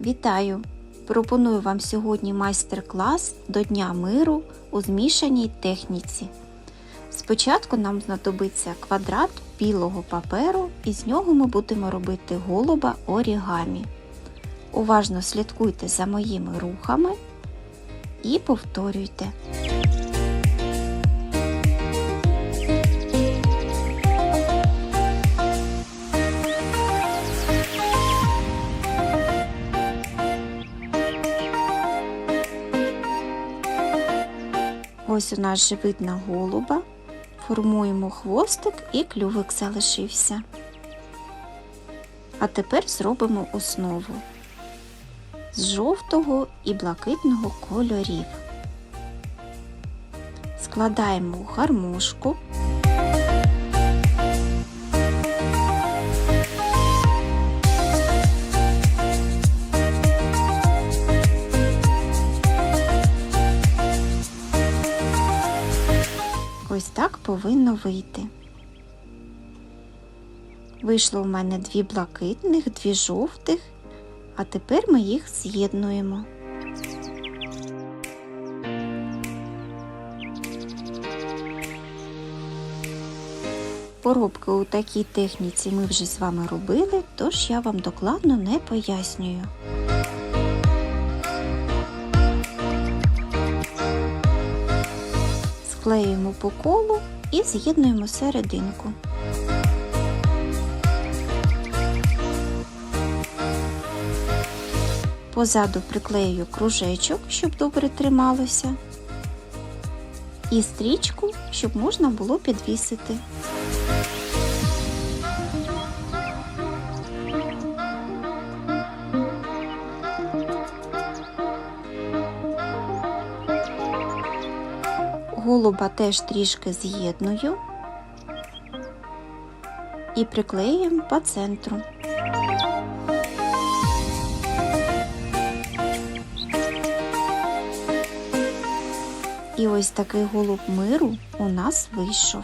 Вітаю! Пропоную вам сьогодні майстер-клас до Дня миру у змішаній техніці. Спочатку нам знадобиться квадрат білого паперу і з нього ми будемо робити голуба орігамі. Уважно слідкуйте за моїми рухами і повторюйте. Ось у нас же видно голуба. Формуємо хвостик і клювик залишився. А тепер зробимо основу з жовтого і блакитного кольорів. Складаємо гармошку. Ось так повинно вийти. Вийшло в мене дві блакитних, дві жовтих, а тепер ми їх з'єднуємо. Поробки у такій техніці ми вже з вами робили, тож я вам докладно не пояснюю. Склеюємо по колу і з'єднуємо серединку. Позаду приклею кружечок, щоб добре трималося, і стрічку, щоб можна було підвісити. Голуба теж трішки з'єдную і приклеюємо по центру. І ось такий голуб миру у нас вийшов.